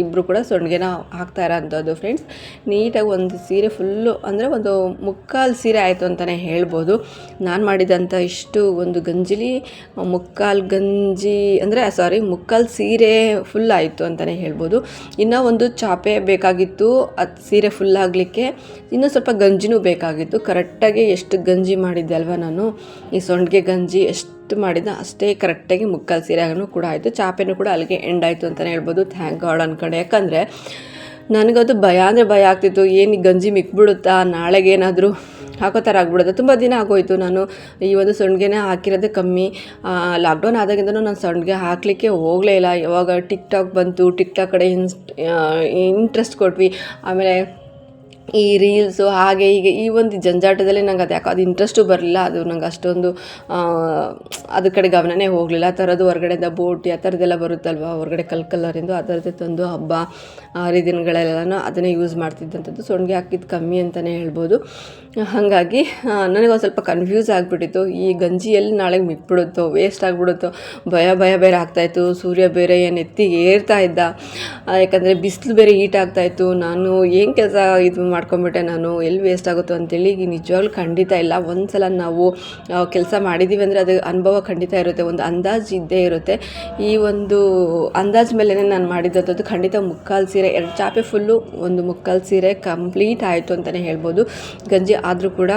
ಇಬ್ಬರು ಕೂಡ ಸೊಂಡ್ಗೆನ ಹಾಕ್ತಾ ಇರೋಂಥದ್ದು ಫ್ರೆಂಡ್ಸ್ ನೀಟಾಗಿ ಒಂದು ಸೀರೆ ಫುಲ್ಲು ಅಂದರೆ ಒಂದು ಮುಕ್ಕಾಲು ಸೀರೆ ಆಯಿತು ಅಂತಲೇ ಹೇಳ್ಬೋದು. ನಾನು ಮಾಡಿದಂಥ ಇಷ್ಟು ಒಂದು ಗಂಜಿಲಿ, ಮುಕ್ಕಾಲು ಗಂಜಿ ಅಂದರೆ ಸಾರಿ ಮುಕ್ಕಾಲು ಸೀರೆ ಫುಲ್ ಆಯಿತು ಅಂತಲೇ ಹೇಳ್ಬೋದು. ಇನ್ನೂ ಒಂದು ಚಾಪೆ ಬೇಕಾಗಿತ್ತು, ಅದು ಸೀರೆ ಫುಲ್ ಆಗಲಿಕ್ಕೆ. ಇನ್ನೂ ಸ್ವಲ್ಪ ಗಂಜಿನೂ ಬೇಕಾಗಿತ್ತು. ಕರೆಕ್ಟಾಗಿ ಎಷ್ಟು ಗಂಜಿ ಮಾಡಿದ್ದೆ ಅಲ್ವಾ ನಾನು? ಈ ಸೊಂಡಿಗೆ ಗಂಜಿ ಎಷ್ಟು ಮಾಡಿದ ಅಷ್ಟೇ ಕರೆಕ್ಟಾಗಿ ಮುಕ್ಕಾಲು ಸೀರೆಗೂ ಕೂಡ ಆಯಿತು. ಚಾಪೆನೂ ಕೂಡ ಅಲ್ಲಿಗೆ ಎಂಡ್ ಆಯಿತು ಅಂತಲೇ ಹೇಳ್ಬೋದು. ಥ್ಯಾಂಕ್ ಗಾಡ್ ಅನ್ಕೊಂಡೆ. ಯಾಕಂದರೆ ನನಗದು ಭಯ ಅಂದರೆ ಭಯ ಆಗ್ತಿತ್ತು. ಏನು ಗಂಜಿ ಮಿಕ್ಬಿಡುತ್ತಾ? ನಾಳೆಗೆ ಏನಾದರೂ ಹಾಕೋ ಥರ ಆಗ್ಬಿಡುತ್ತೆ. ತುಂಬ ದಿನ ಆಗೋಯ್ತು. ನಾನು ಈ ಒಂದು ಸೊಂಡಿಗೆನೇ ಹಾಕಿರೋದು ಕಮ್ಮಿ. ಲಾಕ್ಡೌನ್ ಆದಾಗಿಂದನೂ ನಾನು ಸೊಂಡಿಗೆ ಹಾಕಲಿಕ್ಕೆ ಹೋಗಲೇ ಇಲ್ಲ. ಯಾವಾಗ ಟಿಕ್ ಟಾಕ್ ಬಂತು. ಟಿಕ್ ಟಾಕ್ ಕಡೆ ಇನ್ಸ್ ಇಂಟ್ರೆಸ್ಟ್ ಕೊಟ್ವಿ. ಆಮೇಲೆ ಈ ರೀಲ್ಸು ಹಾಗೆ ಹೀಗೆ ಈ ಒಂದು ಜಂಜಾಟದಲ್ಲಿ ನಂಗೆ ಅದು ಯಾಕೋ ಅದು ಇಂಟ್ರೆಸ್ಟು ಬರಲಿಲ್ಲ. ಅದು ನಂಗೆ ಅಷ್ಟೊಂದು ಅದ್ರ ಕಡೆ ಗಮನನೇ ಹೋಗಲಿಲ್ಲ. ಆ ಥರದ್ದು ಹೊರಗಡೆಯಿಂದ ಬೋಟ್ ಆ ಥರದ್ದೆಲ್ಲ ಬರುತ್ತಲ್ವ? ಹೊರಗಡೆ ಕಲ್ ಕಲರಿಂದು ಆ ಥರದ್ದೇ ತಂದು ಹಬ್ಬ ಹರಿದಿನಗಳೆಲ್ಲನೂ ಅದನ್ನೇ ಯೂಸ್ ಮಾಡ್ತಿದ್ದಂಥದ್ದು. ಸೊಂಡಿಗೆ ಹಾಕಿದ್ದು ಕಮ್ಮಿ ಅಂತಲೇ ಹೇಳ್ಬೋದು. ಹಾಗಾಗಿ ನನಗೆ ಒಂದು ಸ್ವಲ್ಪ ಕನ್ಫ್ಯೂಸ್ ಆಗಿಬಿಟ್ಟಿತ್ತು. ಈ ಗಂಜಿ ಎಲ್ಲಿ ನಾಳೆ ಮಿಕ್ಬಿಡುತ್ತೋ ವೇಸ್ಟ್ ಆಗಿಬಿಡುತ್ತೋ? ಭಯ ಭಯ ಬೇರೆ ಆಗ್ತಾಯಿತ್ತು. ಸೂರ್ಯ ಬೇರೆ ಏನು ಎತ್ತಿಗೆ ಏರ್ತಾ ಇದ್ದ. ಯಾಕಂದರೆ ಬಿಸಿಲು ಬೇರೆ ಹೀಟ್ ಆಗ್ತಾಯಿತ್ತು. ನಾನು ಏನು ಕೆಲಸ ಇದು ಮಾಡ್ಕೊಂಬಿಟ್ಟೆ ನಾನು, ಎಲ್ಲಿ ವೇಸ್ಟ್ ಆಗುತ್ತೋ ಅಂತೇಳಿ ಈಗ ನಿಜವಾಗ್ಲೂ ಖಂಡಿತ ಇಲ್ಲ. ಒಂದು ಸಲ ನಾವು ಕೆಲಸ ಮಾಡಿದ್ದೀವಿ ಅಂದರೆ ಅದು ಅನುಭವ ಖಂಡಿತ ಇರುತ್ತೆ, ಒಂದು ಅಂದಾಜು ಇದ್ದೇ ಇರುತ್ತೆ. ಈ ಒಂದು ಅಂದಾಜು ಮೇಲೇ ನಾನು ಮಾಡಿದ್ದಂಥದ್ದು ಖಂಡಿತ ಮುಕ್ಕಾಲು ಸೀರೆ, ಎರಡು ಚಾಪೆ ಫುಲ್ಲು ಒಂದು ಮುಕ್ಕಾಲು ಸೀರೆ ಕಂಪ್ಲೀಟ್ ಆಯಿತು ಅಂತಲೇ ಹೇಳ್ಬೋದು. ಗಂಜಿ ಆದರೂ ಕೂಡ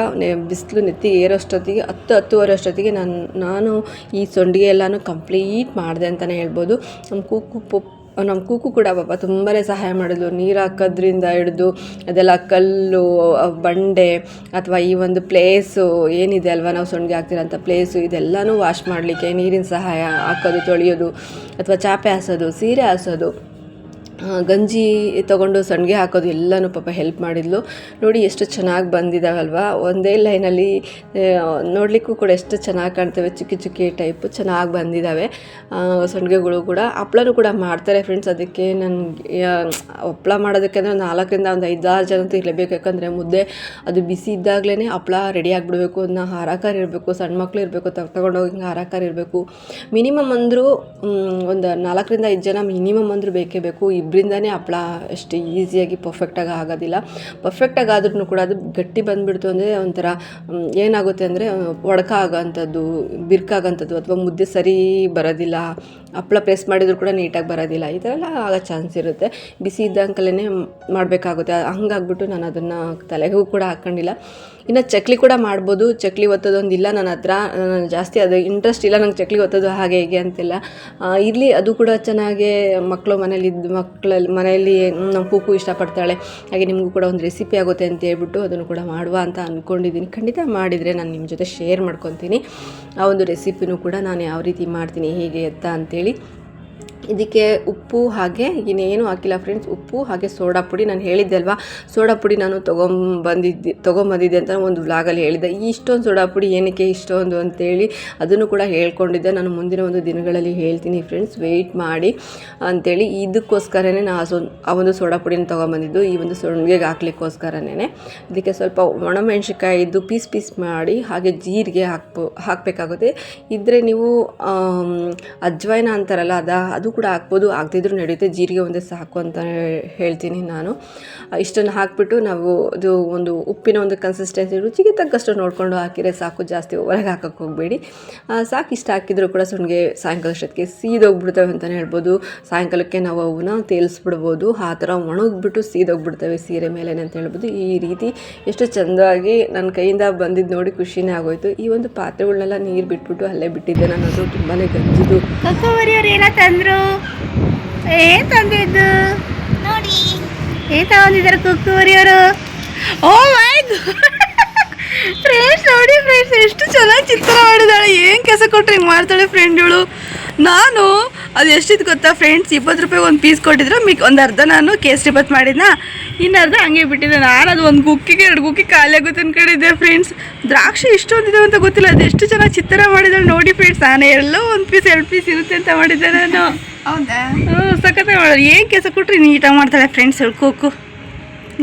ಬಿಸಿಲು ನೆತ್ತಿ ಏರೋಷ್ಟೊತ್ತಿಗೆ, ಹತ್ತು, ಹತ್ತುವರೆ ಅಷ್ಟೊತ್ತಿಗೆ ನಾನು ನಾನು ಈ ಸೊಂಡಿಗೆ ಎಲ್ಲನೂ ಕಂಪ್ಲೀಟ್ ಮಾಡಿದೆ ಅಂತಲೇ ಹೇಳ್ಬೋದು. ನಮ್ಮ ಕೂಕು ನಮ್ಮ ಕೂಕು ಕೂಡ ಪಾಪ ತುಂಬಾ ಸಹಾಯ ಮಾಡಿದ್ಲು. ನೀರು ಹಾಕೋದ್ರಿಂದ ಹಿಡಿದು ಅದೆಲ್ಲ ಕಲ್ಲು ಬಂಡೆ ಅಥವಾ ಈ ಒಂದು ಪ್ಲೇಸು ಏನಿದೆ ಅಲ್ವಾ ನಾವು ಸೊಂಡಿಗೆ ಹಾಕ್ತಿರೋಂಥ ಪ್ಲೇಸು ಇದೆಲ್ಲನೂ ವಾಶ್ ಮಾಡಲಿಕ್ಕೆ ನೀರಿನ ಸಹಾಯ ಹಾಕೋದು, ತೊಳೆಯೋದು ಅಥವಾ ಚಾಪೆ ಹಾಸೋದು, ಸೀರೆ ಹಾಸೋದು. ಗಂಜಿ ತಗೊಂಡು ಸಣ್ಣಗೆ ಹಾಕೋದು ಎಲ್ಲನೂ ಪಾಪ ಹೆಲ್ಪ್ ಮಾಡಿದ್ಲು. ನೋಡಿ ಎಷ್ಟು ಚೆನ್ನಾಗಿ ಬಂದಿದ್ದಾವಲ್ವಾ ಒಂದೇ ಲೈನಲ್ಲಿ ನೋಡಲಿಕ್ಕೂ ಕೂಡ ಎಷ್ಟು ಚೆನ್ನಾಗಿ ಕಾಣ್ತವೆ, ಚಿಕ್ಕ ಚಿಕ್ಕಿ ಟೈಪು ಚೆನ್ನಾಗಿ ಬಂದಿದ್ದಾವೆ ಸಂಡಿಗೆಗಳು ಕೂಡ. ಹಪ್ಳನೂ ಕೂಡ ಮಾಡ್ತಾರೆ ಫ್ರೆಂಡ್ಸ್ ಅದಕ್ಕೆ ನನಗೆ ಹಪ್ಳ ಮಾಡೋದಕ್ಕೆ ಅಂದರೆ ನಾಲ್ಕರಿಂದ ಒಂದು ಐದಾರು ಜನ ಅಂತೂ ಇರಲೇಬೇಕು. ಯಾಕಂದರೆ ಮುದ್ದೆ, ಅದು ಬಿಸಿ ಇದ್ದಾಗಲೇ ಹಪ್ಳ ರೆಡಿ ಆಗಿಬಿಡಬೇಕು. ಅದನ್ನ ಹಾರಾಕಾರ ಇರಬೇಕು, ಸಣ್ಣ ಮಕ್ಕಳು ಇರಬೇಕು ತಗೊಂಡೋಗಿ ಹಿಂಗೆ ಹಾರಾಕಾರ ಇರಬೇಕು. ಮಿನಿಮಮ್ ಅಂದರೂ ಒಂದು ನಾಲ್ಕರಿಂದ ಐದು ಜನ ಮಿನಿಮಮ್ ಅಂದರೂ ಬೇಕೇ ಬೇಕು. ಇಬ್ಬರಿಂದನೇ ಹಪ್ಳ ಅಷ್ಟು ಈಸಿಯಾಗಿ ಪರ್ಫೆಕ್ಟಾಗಿ ಆಗೋದಿಲ್ಲ. ಪರ್ಫೆಕ್ಟಾಗಿ ಆದ್ರೂ ಕೂಡ ಅದು ಗಟ್ಟಿ ಬಂದುಬಿಡ್ತು ಅಂದರೆ ಒಂಥರ ಏನಾಗುತ್ತೆ ಅಂದರೆ ಒಡಕ ಆಗೋಂಥದ್ದು, ಬಿರ್ಕಾಗೋಂಥದ್ದು ಅಥವಾ ಮುದ್ದೆ ಸರಿ ಬರೋದಿಲ್ಲ, ಹಪ್ಳ ಪ್ರೆಸ್ ಮಾಡಿದರೂ ಕೂಡ ನೀಟಾಗಿ ಬರೋದಿಲ್ಲ, ಈ ಥರ ಎಲ್ಲ ಆಗೋ ಚಾನ್ಸ್ ಇರುತ್ತೆ. ಬಿಸಿ ಇದ್ದಂಕಲೇ ಮಾಡಬೇಕಾಗುತ್ತೆ. ಹಂಗಾಗ್ಬಿಟ್ಟು ನಾನು ಅದನ್ನು ತಲೆಗೂ ಕೂಡ ಹಾಕ್ಕೊಂಡಿಲ್ಲ ಇನ್ನು ಚಕ್ಲಿ ಕೂಡ ಮಾಡ್ಬೋದು. ಚಕ್ಲಿ ಒತ್ತೋದೊಂದು ಇಲ್ಲ ನನ್ನ ಹತ್ರ ಜಾಸ್ತಿ ಅದು ಇಂಟ್ರೆಸ್ಟ್ ಇಲ್ಲ ನಂಗೆ ಚಕ್ಲಿ ಒತ್ತೋದು ಹಾಗೆ ಹೀಗೆ ಅಂತಿಲ್ಲ. ಇರಲಿ, ಅದು ಕೂಡ ಚೆನ್ನಾಗೆ ಮಕ್ಕಳು ಮನೇಲಿ ಇದ್ದು ಮಕ್ಕಳಲ್ಲಿ ಮನೆಯಲ್ಲಿ ನಮ್ಮ ಕೂಕು ಇಷ್ಟಪಡ್ತಾಳೆ, ಹಾಗೆ ನಿಮಗೂ ಕೂಡ ಒಂದು ರೆಸಿಪಿ ಆಗುತ್ತೆ ಅಂತ ಹೇಳ್ಬಿಟ್ಟು ಅದನ್ನು ಕೂಡ ಮಾಡುವ ಅಂತ ಅಂದ್ಕೊಂಡಿದ್ದೀನಿ ಖಂಡಿತ ಮಾಡಿದರೆ ನಾನು ನಿಮ್ಮ ಜೊತೆ ಶೇರ್ ಮಾಡ್ಕೊತೀನಿ. ಆ ಒಂದು ರೆಸಿಪಿನೂ ಕೂಡ ನಾನು ಯಾವ ರೀತಿ ಮಾಡ್ತೀನಿ, ಹೇಗೆ ಎತ್ತ ಅಂತೇಳಿ. ಇದಕ್ಕೆ ಉಪ್ಪು ಹಾಗೆ, ಇನ್ನೇನು ಹಾಕಿಲ್ಲ ಫ್ರೆಂಡ್ಸ್ ಉಪ್ಪು ಹಾಗೆ ಸೋಡಾ ಪುಡಿ ನಾನು ಹೇಳಿದ್ದೆ ಅಲ್ವಾ? ಸೋಡಾ ಪುಡಿ ನಾನು ತೊಗೊಂಬಂದಿದ್ದೆ ತೊಗೊಂಬಂದಿದ್ದೆ ಅಂತ ಒಂದು ವ್ಲಾಗಲ್ಲಿ ಹೇಳಿದ್ದೆ. ಈ ಇಷ್ಟೊಂದು ಸೋಡಾ ಪುಡಿ ಏನಕ್ಕೆ ಇಷ್ಟೊಂದು ಅಂತೇಳಿ ಅದನ್ನು ಕೂಡ ಹೇಳ್ಕೊಂಡಿದ್ದೆ. ನಾನು ಮುಂದಿನ ಒಂದು ದಿನಗಳಲ್ಲಿ ಹೇಳ್ತೀನಿ ಫ್ರೆಂಡ್ಸ್ ವೆಯ್ಟ್ ಮಾಡಿ ಅಂತೇಳಿ. ಇದಕ್ಕೋಸ್ಕರನೇ ನಾನು ಆ ಸೊ, ಆ ಒಂದು ಸೋಡಾ ಪುಡಿನ ತೊಗೊಂಬಂದಿದ್ದು, ಈ ಒಂದು ಸೊಣ್ಗೆಗೆ ಹಾಕ್ಲಿಕ್ಕೋಸ್ಕರನೇ ಇದಕ್ಕೆ ಸ್ವಲ್ಪ ಒಣಮೆಣ್ಸಿಕಾಯಿದ್ದು ಪೀಸ್ ಪೀಸ್ ಮಾಡಿ, ಹಾಗೆ ಜೀರಿಗೆ ಹಾಕ್ಬೋ, ಹಾಕಬೇಕಾಗುತ್ತೆ. ಇದ್ದರೆ ನೀವು ಅಜ್ವಾಯ್ನ ಅಜ್ವೈನ ಅಂತಾರಲ್ಲ, ಅದ, ಅದು ಕೂಡ ಹಾಕ್ಬೋದು. ಆಗದಿದ್ರೂ ನಡೆಯುತ್ತೆ. ಜೀರಿಗೆ ಒಂದೇ ಸಾಕು ಅಂತ ಹೇಳ್ತೀನಿ ನಾನು. ಇಷ್ಟನ್ನು ಹಾಕಿಬಿಟ್ಟು ನಾವು ಅದು ಒಂದು ಉಪ್ಪಿನ ಒಂದು ಕನ್ಸಿಸ್ಟೆನ್ಸಿ ರುಚಿಗೆ ತಕ್ಕಷ್ಟು ನೋಡಿಕೊಂಡು ಹಾಕಿದರೆ ಸಾಕು. ಜಾಸ್ತಿ ಹೊರಗೆ ಹಾಕಕ್ಕೆ ಹೋಗಬೇಡಿ. ಸಾಕು ಇಷ್ಟ ಹಾಕಿದ್ರು ಕೂಡ ಸುಣ್ಣಿಗೆ ಸಾಯಂಕಾಲ ಅಷ್ಟೊತ್ತಿಗೆ ಸೀದೋಗ್ಬಿಡ್ತವೆ ಅಂತಲೇ ಹೇಳ್ಬೋದು. ಸಾಯಂಕಾಲಕ್ಕೆ ನಾವು ಅವನ್ನ ತೇಲಿಸ್ಬಿಡ್ಬೋದು. ಆ ಥರ ಒಣಗಿಬಿಟ್ಟು ಸೀದೋಗ್ಬಿಡ್ತವೆ ಸೀರೆ ಮೇಲೆ ಅಂತ ಹೇಳ್ಬೋದು. ಈ ರೀತಿ ಎಷ್ಟು ಚೆಂದವಾಗಿ ನನ್ನ ಕೈಯಿಂದ ಬಂದಿದ್ದು ನೋಡಿ ಖುಷಿನೇ ಆಗೋಯ್ತು. ಈ ಒಂದು ಪಾತ್ರೆಗಳನ್ನೆಲ್ಲ ನೀರು ಬಿಟ್ಬಿಟ್ಟು ಅಲ್ಲೇ ಬಿಟ್ಟಿದ್ದೆ ನಾನು. ಅದು ತುಂಬಾ ಗಂಜಿದು ತಂದ್ರು. ಏನ್ ತಂದಿದ್ದು? ನೋಡಿ. ಏನ್ ತಗೊಂಡಿದ್ದಾರೆ ಕುಕ್ಕುವರಿಯವರು. ಓ ಮೈ ಫ್ರೆಂಡ್ಸ್ ನೋಡಿ ಫ್ರೆಂಡ್ಸ್ ಎಷ್ಟು ಚೆನ್ನಾಗಿ ಚಿತ್ರ ಮಾಡಿದಾಳೆ. ಏನು ಕೆಲಸ ಕೊಟ್ರೆ ಹಿಂಗೆ ಮಾಡ್ತಾಳೆ ಫ್ರೆಂಡ್ ಇವಳು. ನಾನು ಅದು ಎಷ್ಟಿತ್ತು ಗೊತ್ತಾ ಫ್ರೆಂಡ್ಸ್ ಇಪ್ಪತ್ತು ರೂಪಾಯಿ ಒಂದು ಪೀಸ್ ಕೊಟ್ಟಿದ್ರು. ಮಿಕ್ ಒಂದು ಅರ್ಧ ನಾನು ಕೇಸರಿ ಬತ್ ಮಾಡಿದ್ನ? ಇನ್ನು ಅರ್ಧ ಹಂಗೆ ಬಿಟ್ಟಿದ್ದೆ. ನಾನು ಅದು ಒಂದು ಗುಕ್ಕಿಗೆ ಎರಡು ಗುಕ್ಕಿ ಖಾಲಿ ಆಗುತ್ತೆ ಅನ್ಕೊಂಡಿದ್ದೆ ಫ್ರೆಂಡ್ಸ್ ದ್ರಾಕ್ಷಿ ಇಷ್ಟೊಂದಿದೆ ಅಂತ ಗೊತ್ತಿಲ್ಲ. ಅದು ಎಷ್ಟು ಚೆನ್ನಾಗಿ ಚಿತ್ರ ಮಾಡಿದಾಳೆ. ನೋಡಿ ಫ್ರೆಂಡ್ಸ್ ನಾನು ಎಲ್ಲೋ ಒಂದು ಪೀಸ್ ಎರಡು ಪೀಸ್ ಇರುತ್ತೆ ಅಂತ ಮಾಡಿದ್ದೆ ನಾನು. ಹೌದಾ? ಹ್ಞೂ ಮಾಡೋದು. ಏನು ಕೆಲಸ ಕೊಟ್ರಿ ನೀಟಾಗಿ ಮಾಡ್ತಾಳೆ ಫ್ರೆಂಡ್ಸ್ ಹೇಳಿ ಕೂಕು.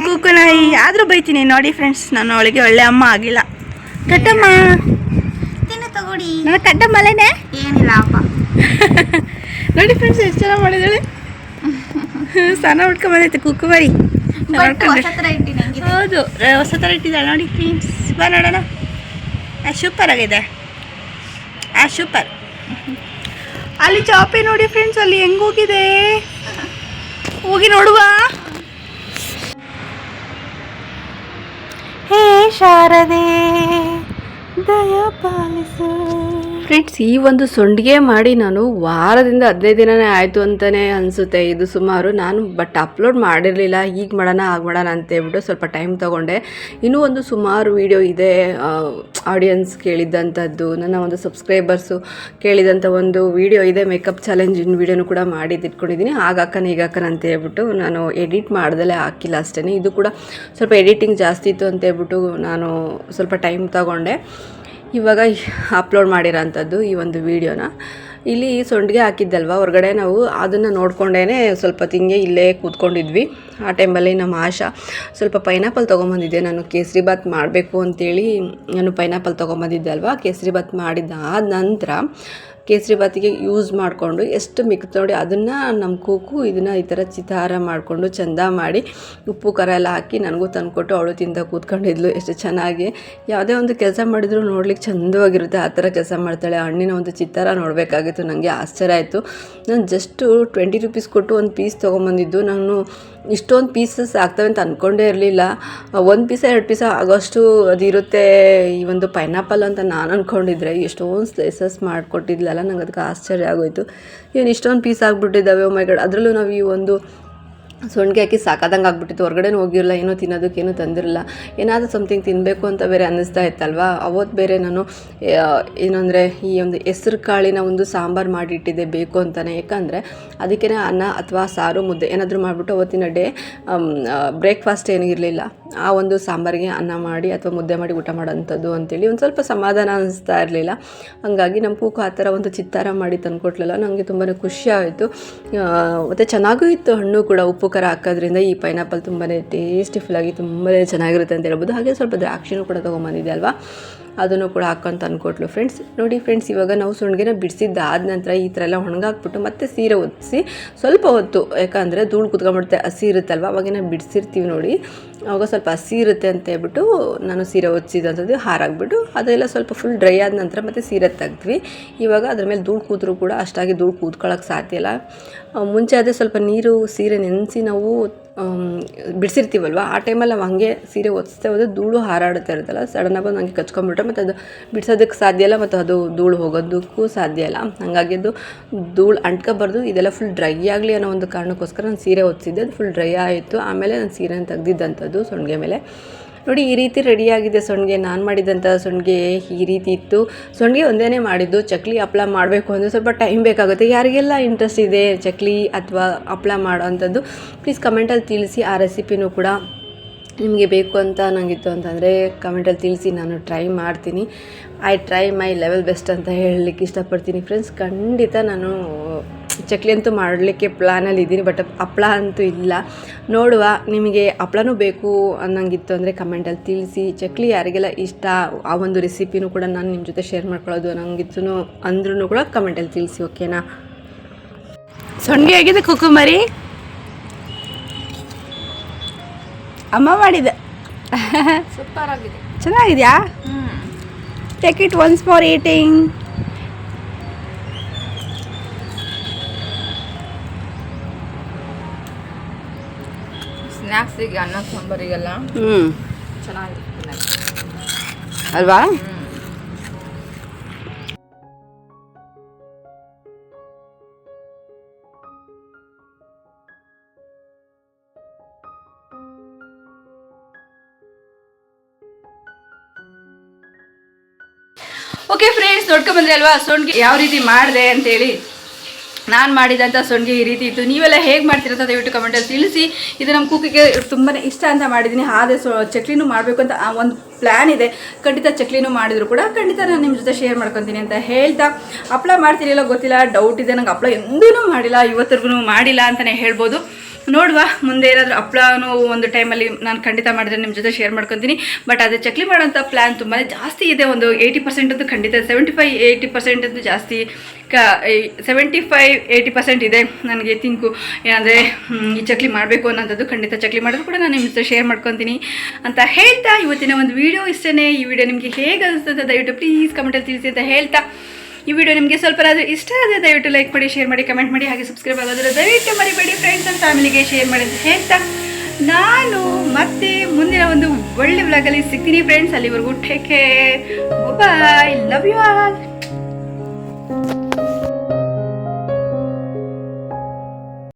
ಕೂಕು ನಾಯಿ ಆದರೂ ಬೈತೀನಿ. ನೋಡಿ ಫ್ರೆಂಡ್ಸ್ ನಾನು ಅವಳಿಗೆ ಒಳ್ಳೆ ಅಮ್ಮ ಆಗಿಲ್ಲ. ಕಟ್ಟಮ್ಮ. ತಿನ್ನು ತಗೊಡಿ. ನನ್ನ ಕಟ್ಟಮ್ಮಲೇನೆ ಏನಿಲ್ಲ ಅಪ್ಪ. ನೋಡಿ ಫ್ರೆಂಡ್ಸ್ ಎಷ್ಟು ಚೆನ್ನಾಗಿ ಮಾಡಿದಾಳೆ ಸ್ನಾನ ಉಟ್ಕೊಂಡ್ ಬಂದೈತೆ. ಕುಕ್ಕು ಬರಿ. ಬಟ್ ಹೊಸ ಥರ ಹೌದು. ಹೊಸ ಥರ ಇಟ್ಟಿದ್ದಾಳೆ. ನೋಡಿ ಫ್ರೆಂಡ್ಸ್ ಬಾ ನೋಡೋಣ. ಆ ಸೂಪರ್ ಆಗಿದೆ. ಆ ಸೂಪರ್ ಅಲ್ಲಿ ಚಾಪೆ ನೋಡಿ ಫ್ರೆಂಡ್ಸ್ ಅಲ್ಲಿ ಹೆಂಗ್ ಹೋಗಿದೆ? ಹೋಗಿ ನೋಡುವ. ಹೇ ಶಾರದೆ ದಯ ಪಾಲಿಸು. ಫ್ರೆಂಡ್ಸ್, ಈ ಒಂದು ಸೊಂಡಿಗೆ ಮಾಡಿ ನಾನು ವಾರದಿಂದ ಹದಿನೈದು ದಿನನೇ ಆಯಿತು ಅಂತಲೇ ಅನಿಸುತ್ತೆ. ಇದು ಸುಮಾರು ನಾನು ಬಟ್ ಅಪ್ಲೋಡ್ ಮಾಡಿರಲಿಲ್ಲ. ಈಗ ಮಾಡೋಣ ಆಗ ಮಾಡೋಣ ಅಂತ ಹೇಳ್ಬಿಟ್ಟು ಸ್ವಲ್ಪ ಟೈಮ್ ತೊಗೊಂಡೆ. ಇನ್ನೂ ಒಂದು ಸುಮಾರು ವಿಡಿಯೋ ಇದೆ ಆಡಿಯನ್ಸ್ ಕೇಳಿದ್ದಂಥದ್ದು ನನ್ನ ಒಂದು ಸಬ್ಸ್ಕ್ರೈಬರ್ಸು ಕೇಳಿದಂಥ ಒಂದು ವಿಡಿಯೋ ಇದೆ. ಮೇಕಪ್ ಚಾಲೆಂಜಿನ ವೀಡಿಯೋನು ಕೂಡ ಮಾಡಿದ್ದು ಇಟ್ಕೊಂಡಿದ್ದೀನಿ ಆಗಾಕನ ಈಗಾಕನ ಅಂತ ಹೇಳ್ಬಿಟ್ಟು ನಾನು ಎಡಿಟ್ ಮಾಡ್ದಲೇ ಹಾಕಿಲ್ಲ ಅಷ್ಟೇ ಇದು ಕೂಡ ಸ್ವಲ್ಪ ಎಡಿಟಿಂಗ್ ಜಾಸ್ತಿ ಇತ್ತು ಅಂತ ಹೇಳ್ಬಿಟ್ಟು ನಾನು ಸ್ವಲ್ಪ ಟೈಮ್ ತಗೊಂಡೆ. ಇವಾಗ ಅಪ್ಲೋಡ್ ಮಾಡಿರೋಂಥದ್ದು ಈ ಒಂದು ವಿಡಿಯೋನ ಇಲ್ಲಿ ಸೊಂಡಿಗೆ ಹಾಕಿದ್ದಲ್ವ? ಹೊರಗಡೆ ನಾವು ಅದನ್ನು ನೋಡ್ಕೊಂಡೇ ಸ್ವಲ್ಪ ತಿಂಗೆ ಇಲ್ಲೇ ಕೂತ್ಕೊಂಡಿದ್ವಿ. ಆ ಟೈಮಲ್ಲಿ ನಮ್ಮ ಆಶಾ ಸ್ವಲ್ಪ ಪೈನಾಪಲ್ ತೊಗೊಂಬಂದಿದ್ದೆ. ನಾನು ಕೇಸರಿ ಬಾತ್ ಮಾಡಬೇಕು ಅಂತೇಳಿ ನಾನು ಪೈನಾಪಲ್ ತೊಗೊಂಬಂದಿದ್ದೆ ಅಲ್ವಾ ಕೇಸರಿ ಬಾತ್ ಮಾಡಿದ್ದಾದ ನಂತರ ಕೇಸರಿ ಬಾತಿಗೆ ಯೂಸ್ ಮಾಡಿಕೊಂಡು ಎಷ್ಟು ಮಿಕ್ತು ನೋಡಿ, ಅದನ್ನು ನಮ್ಮ ಕೂಕು ಇದನ್ನು ಈ ಥರ ಚಿತಾರ ಮಾಡಿಕೊಂಡು ಚಂದ ಮಾಡಿ ಉಪ್ಪು, ಖಾರ ಎಲ್ಲ ಹಾಕಿ ನನಗೂ ತಂದುಕೊಟ್ಟು ಅವಳು ತಿಂದ ಕೂತ್ಕೊಂಡಿದ್ಲು. ಎಷ್ಟು ಚೆನ್ನಾಗಿ. ಯಾವುದೇ ಒಂದು ಕೆಲಸ ಮಾಡಿದ್ರು ನೋಡ್ಲಿಕ್ಕೆ ಚಂದವಾಗಿರುತ್ತೆ. ಆ ಥರ ಕೆಲಸ ಮಾಡ್ತಾಳೆ. ಹಣ್ಣಿನ ಒಂದು ಚಿತ್ತಾರ ನೋಡಬೇಕಾಗಿತ್ತು. ನನಗೆ ಆಶ್ಚರ್ಯ ಆಯಿತು. ನಾನು ಜಸ್ಟು ಟ್ವೆಂಟಿ ರುಪೀಸ್ ಕೊಟ್ಟು ಒಂದು ಪೀಸ್ ತೊಗೊಂಬಂದಿದ್ದು. ನಾನು ಇಷ್ಟೊಂದು ಪೀಸಸ್ ಆಗ್ತವೆ ಅಂತ ಅಂದ್ಕೊಂಡೇ ಇರಲಿಲ್ಲ. ಒಂದು ಪೀಸ ಎರಡು ಪೀಸ ಆಗೋಷ್ಟು ಅದಿರುತ್ತೆ ಈ ಒಂದು ಪೈನಾಪಲ್ ಅಂತ ನಾನು ಅಂದ್ಕೊಂಡಿದ್ರೆ ಎಷ್ಟೊಂದು ಸ್ಲೈಸಸ್ ಮಾಡಿಕೊಟ್ಟಿದ್ಲಲ್ಲ, ನಂಗೆ ಅದಕ್ಕೆ ಆಶ್ಚರ್ಯ ಆಗೋಯ್ತು. ಏನು ಇಷ್ಟೊಂದು ಪೀಸ್ ಆಗಿಬಿಟ್ಟಿದ್ದಾವೆ ಮೈ ಗಡ್ ಅದರಲ್ಲೂ ನಾವು ಈ ಒಂದು ಸೊಂಡಿಗೆ ಹಾಕಿ ಸಾಕಾದಂಗೆ ಆಗ್ಬಿಟ್ಟಿತ್ತು. ಹೊರಗಡೆ ಹೋಗಿರಲ್ಲ ಏನೂ ತಿನ್ನೋದಕ್ಕೇನೂ ತಂದಿರಲಿಲ್ಲ. ಏನಾದರೂ ಸಮಥಿಂಗ್ ತಿನ್ನಬೇಕು ಅಂತ ಬೇರೆ ಅನ್ನಿಸ್ತಾ ಇತ್ತಲ್ವಾ? ಅವತ್ತು ಬೇರೆ ನಾನು ಏನಂದರೆ ಈ ಒಂದು ಹೆಸ್ರು ಕಾಳಿನ ಒಂದು ಸಾಂಬಾರು ಮಾಡಿಟ್ಟಿದ್ದೆ ಬೇಕು ಅಂತಲೇ ಯಾಕಂದರೆ ಅದಕ್ಕೇ ಅನ್ನ ಅಥವಾ ಸಾರು ಮುದ್ದೆ ಏನಾದರೂ ಮಾಡಿಬಿಟ್ಟು ಅವತ್ತಿನ ಡೇ ಬ್ರೇಕ್ಫಾಸ್ಟ್ ಏನಿರಲಿಲ್ಲ ಆ ಒಂದು ಸಾಂಬಾರಿಗೆ ಅನ್ನ ಮಾಡಿ ಅಥವಾ ಮುದ್ದೆ ಮಾಡಿ ಊಟ ಮಾಡೋಂಥದ್ದು ಅಂತೇಳಿ ಒಂದು ಸ್ವಲ್ಪ ಸಮಾಧಾನ ಅನ್ನಿಸ್ತಾ ಇರಲಿಲ್ಲ. ಹಾಗಾಗಿ ನಮ್ಮ ಕೂಕು ಆ ಥರ ಒಂದು ಚಿತ್ತಾರ ಮಾಡಿ ತಂದುಕೊಟ್ಲಲ್ಲ ನನಗೆ ತುಂಬಾ ಖುಷಿ ಆಯಿತು. ಮತ್ತು ಚೆನ್ನಾಗೂ ಇತ್ತು ಹಣ್ಣು ಕೂಡ, ಉಪ್ಪು ಖಾರ ಹಾಕೋದ್ರಿಂದ ಈ ಪೈನಾಪಲ್ ತುಂಬಾ ಟೇಸ್ಟಿಫುಲ್ಲಾಗಿ ತುಂಬಾ ಚೆನ್ನಾಗಿರುತ್ತೆ ಅಂತ ಹೇಳ್ಬೋದು. ಹಾಗೆ ಸ್ವಲ್ಪ ದ್ರಾಕ್ಷಿನೂ ಕೂಡ ತೊಗೊಂಬಂದಿದ್ದೆ ಅಲ್ವಾ? ಅದನ್ನು ಕೂಡ ಹಾಕೊಂತ ಅಂದ್ಕೊಟ್ಲು ಫ್ರೆಂಡ್ಸ್ ನೋಡಿ ಫ್ರೆಂಡ್ಸ್ ಇವಾಗ ನಾವು ಸುಣ್ಗೆನ ಬಿಡಿಸಿದ್ದಾದ ನಂತರ ಈ ಥರ ಎಲ್ಲ ಒಣಗಾಕ್ಬಿಟ್ಟು ಮತ್ತೆ ಸೀರೆ ಒದಿಸಿ ಸ್ವಲ್ಪ ಹೊತ್ತು, ಯಾಕಂದರೆ ಧೂಳು ಕುತ್ಕೊಂಡ್ಬಿಡುತ್ತೆ ಹಸಿ ಇರುತ್ತಲ್ವ? ಅವಾಗೇನ ಬಿಡಿಸಿರ್ತೀವಿ ನೋಡಿ. ಅವಾಗ ಸ್ವಲ್ಪ ಹಸಿ ಇರುತ್ತೆ ಅಂತ ಹೇಳ್ಬಿಟ್ಟು ನಾನು ಸೀರೆ ಒದಿಸಿದಂಥದ್ದು ಹಾರಾಕ್ಬಿಟ್ಟು ಅದೆಲ್ಲ ಸ್ವಲ್ಪ ಫುಲ್ ಡ್ರೈ ಆದ ನಂತರ ಮತ್ತೆ ಸೀರೆ ತೆಗ್ದ್ವಿ. ಇವಾಗ ಅದ್ರ ಮೇಲೆ ಧೂಳು ಕೂತರೂ ಕೂಡ ಅಷ್ಟಾಗಿ ಧೂಳು ಕೂತ್ಕೊಳ್ಳೋಕೆ ಸಾಧ್ಯ ಇಲ್ಲ. ಮುಂಚೆ ಅದೇ ಸ್ವಲ್ಪ ನೀರು, ಸೀರೆ ನೆನೆಸಿ ನಾವು ಬಿಡಿಸಿರ್ತೀವಲ್ವ? ಆ ಟೈಮಲ್ಲಿ ನಾವು ಹಂಗೆ ಸೀರೆ ಒದಿಸ್ತಾ ಹೋದ್ರೆ ಧೂಳು ಹಾರಾಡುತ್ತಾ ಇರುತ್ತಲ್ಲ ಸಡನ್ನಾಗಿ ಬಂದು ಹಂಗೆ ಕಚ್ಕೊಂಡ್ಬಿಟ್ರೆ ಮತ್ತು ಅದು ಬಿಡಿಸೋದಕ್ಕೆ ಸಾಧ್ಯ ಇಲ್ಲ ಮತ್ತು ಅದು ಧೂಳು ಹೋಗೋದಕ್ಕೂ ಸಾಧ್ಯ ಇಲ್ಲ. ಹಾಗಾಗಿ ಅದು ಧೂಳು ಅಂಟ್ಕೊಬಾರ್ದು. ಇದೆಲ್ಲ ಫುಲ್ ಡ್ರೈ ಆಗಲಿ ಅನ್ನೋ ಒಂದು ಕಾರಣಕ್ಕೋಸ್ಕರ ನಾನು ಸೀರೆ ಒತ್ತಿಸಿದ್ದೆ ಅದು ಫುಲ್ ಡ್ರೈ ಆಯಿತು. ಆಮೇಲೆ ನಾನು ಸೀರೆನ ತೆಗ್ದಿದ್ದಂಥದ್ದು ಸೊಂಡಿಗೆ ಮೇಲೆ. ನೋಡಿ, ಈ ರೀತಿ ರೆಡಿಯಾಗಿದೆ ಸೊಂಡಿಗೆ ನಾನು ಮಾಡಿದಂಥ ಸೊಂಡಿಗೆ ಈ ರೀತಿ ಇತ್ತು. ಸೊಂಡಿಗೆ ಒಂದೇ ಮಾಡಿದ್ದು, ಚಕ್ಲಿ ಹಪ್ಳ ಮಾಡಬೇಕು ಅಂದರೆ ಸ್ವಲ್ಪ ಟೈಮ್ ಬೇಕಾಗುತ್ತೆ. ಯಾರಿಗೆಲ್ಲ ಇಂಟ್ರೆಸ್ಟ್ ಇದೆ ಚಕ್ಲಿ ಅಥವಾ ಹಪ್ಳ ಮಾಡೋ ಅಂಥದ್ದು ಪ್ಲೀಸ್ ಕಮೆಂಟಲ್ಲಿ ತಿಳಿಸಿ. ಆ ರೆಸಿಪಿನೂ ಕೂಡ ನಿಮಗೆ ಬೇಕು ಅಂತ ನನಗಿತ್ತು ಅಂತಂದರೆ ಕಮೆಂಟಲ್ಲಿ ತಿಳಿಸಿ. ನಾನು ಟ್ರೈ ಮಾಡ್ತೀನಿ. I try my level best ಅಂತ ಹೇಳಲಿಕ್ಕೆ ಇಷ್ಟಪಡ್ತೀನಿ. ಫ್ರೆಂಡ್ಸ್ ಖಂಡಿತ ನಾನು ಚಕ್ಲಿ ಅಂತೂ ಮಾಡಲಿಕ್ಕೆ ಪ್ಲ್ಯಾನಲ್ಲಿ ಇದ್ದೀನಿ ಬಟ್ ಹಪ್ಳ ಅಂತೂ ಇಲ್ಲ. ನೋಡುವ ನಿಮಗೆ ಹಪ್ಳನೂ ಬೇಕು ಅನ್ನಂಗಿತ್ತು ಅಂದರೆ ಕಮೆಂಟಲ್ಲಿ ತಿಳಿಸಿ. ಚಕ್ಲಿ ಯಾರಿಗೆಲ್ಲ ಇಷ್ಟ ಆ ಒಂದು ರೆಸಿಪಿನೂ ಕೂಡ ನಾನು ನಿಮ್ಮ ಜೊತೆ ಶೇರ್ ಮಾಡ್ಕೊಳ್ಳೋದು ನನಗಿತ್ತು ಅಂದ್ರೂ ಕೂಡ ಕಮೆಂಟಲ್ಲಿ ತಿಳಿಸಿ ಓಕೆನಾ ಸೊಂಡಿಗೆ ಆಗಿದೆ ಕುಕುಮರಿ? ಅಮ್ಮ ಮಾಡಿದೆ. ಸೂಪರ್ ಆಗಿದೆ ಚೆನ್ನಾಗಿದೆಯಾ take it once for eating ಸ್ನ್ಯಾಕ್ಸಿಗೆ ಅನ್ನ ಸಾಂಬಾರಿಗೆಲ್ಲ. ಹ್ಞೂ ಚೆನ್ನಾಗಿರುತ್ತೆ ಅಲ್ವಾ? ಓಕೆ ಫ್ರೆಂಡ್ಸ್ ನೋಡ್ಕೊಂಡ್ ಬಂದ್ರಿ ಅಲ್ವಾ? ಸೊಂಡಿಗೆ ಯಾವ ರೀತಿ ಮಾಡಿದೆ ಅಂತೇಳಿ ನಾನು ಮಾಡಿದಂಥ ಸೊಂಡಿಗೆ ಈ ರೀತಿ ಇತ್ತು. ನೀವೆಲ್ಲ ಹೇಗೆ ಮಾಡ್ತೀರ ಅಂತ ದಯವಿಟ್ಟು ಕಮೆಂಟಲ್ಲಿ ತಿಳಿಸಿ. ಇದು ನಮ್ಮ ಕುಕ್ಕಿಗೆ ತುಂಬಾ ಇಷ್ಟ ಅಂತ ಮಾಡಿದ್ದೀನಿ ಹಾಗೆ ಸೊ ಚಕ್ಲಿನೂ ಮಾಡಬೇಕು ಅಂತ ಒಂದು ಪ್ಲ್ಯಾನ್ ಇದೆ. ಖಂಡಿತ ಚಕ್ಲಿನೂ ಮಾಡಿದ್ರು ಕೂಡ ಖಂಡಿತ ನಾನು ನಿಮ್ಮ ಜೊತೆ ಶೇರ್ ಮಾಡ್ಕೊತೀನಿ ಅಂತ ಹೇಳ್ತಾ. ಹಪ್ಳ ಮಾಡ್ತಿರಲಿಲ್ಲ ಗೊತ್ತಿಲ್ಲ ಡೌಟ್ ಇದೆ. ನಂಗೆ ಹಪ್ಳ ಎಂದೂ ಮಾಡಿಲ್ಲ ಇವತ್ತರೆಗೂ ಮಾಡಿಲ್ಲ ಅಂತಲೇ ಹೇಳ್ಬೋದು. ನೋಡುವ. ಮುಂದೆ ಏನಾದರೂ ಹಪ್ಳನೂ ಒಂದು ಟೈಮಲ್ಲಿ ನಾನು ಖಂಡಿತ ಮಾಡಿದ್ರೆ ನಿಮ್ಮ ಜೊತೆ ಶೇರ್ ಮಾಡ್ಕೊತೀನಿ. ಬಟ್ ಅದು ಚಕ್ಲಿ ಮಾಡೋಂಥ ಪ್ಲ್ಯಾನ್ ತುಂಬಾ ಜಾಸ್ತಿ ಇದೆ. ಒಂದು ಏಯ್ಟಿ ಪರ್ಸೆಂಟ್ ಅಂತೂ ಖಂಡಿತ ಸೆವೆಂಟಿ ಫೈವ್ ಏಯ್ಟಿ ಪರ್ಸೆಂಟ್ ಅಂತೂ ಜಾಸ್ತಿ, ಕ ಸೆವೆಂಟಿ ಫೈವ್ ಏಯ್ಟಿ ಪರ್ಸೆಂಟ್ ಇದೆ ನನಗೆ ತಿಂಕು ಏನಂದರೆ ಈ ಚಕ್ಲಿ ಮಾಡಬೇಕು ಅನ್ನೋಂಥದ್ದು ಖಂಡಿತ ಚಕ್ಲಿ ಮಾಡಿದ್ರು ಕೂಡ ನಾನು ನಿಮ್ಮ ಜೊತೆ ಶೇರ್ ಮಾಡ್ಕೊತೀನಿ ಅಂತ ಹೇಳ್ತಾ ಇವತ್ತಿನ ಒಂದು ವಿಡಿಯೋ ಇಷ್ಟೇ ಈ ವಿಡಿಯೋ ನಿಮಗೆ ಹೇಗೆ ಅನಿಸ್ತದೆ ದಯವಿಟ್ಟು ಪ್ಲೀಸ್ ಕಮೆಂಟಲ್ಲಿ ತಿಳಿಸಿ ಅಂತ ಹೇಳ್ತಾ. ಈ ವಿಡಿಯೋ ನಿಮಗೆ ಸ್ವಲ್ಪ ಇಷ್ಟ ಆದರೆ ದಯವಿಟ್ಟು ಲೈಕ್ ಮಾಡಿ ಶೇರ್ ಮಾಡಿ ಕಮೆಂಟ್ ಮಾಡಿ, ಹಾಗೆ ಸಬ್ಸ್ಕ್ರೈಬ್ ಆಗೋದ್ರೆ ದಯವಿಟ್ಟು ಮರಿಬೇಡಿ ಫ್ರೆಂಡ್ಸ್ ಆ್ಯಂಡ್ ಫ್ಯಾಮಿಲಿಗೆ ಶೇರ್ ಮಾಡಿ ಅಂತ ನಾನು ಮತ್ತೆ ಮುಂದಿನ ಒಂದು ಒಳ್ಳೆ ವ್ಲಾಗಲ್ಲಿ ಸಿಗ್ತೀನಿ ಫ್ರೆಂಡ್ಸ್ ಅಲ್ಲಿವರೆಗೂ take care bye love you all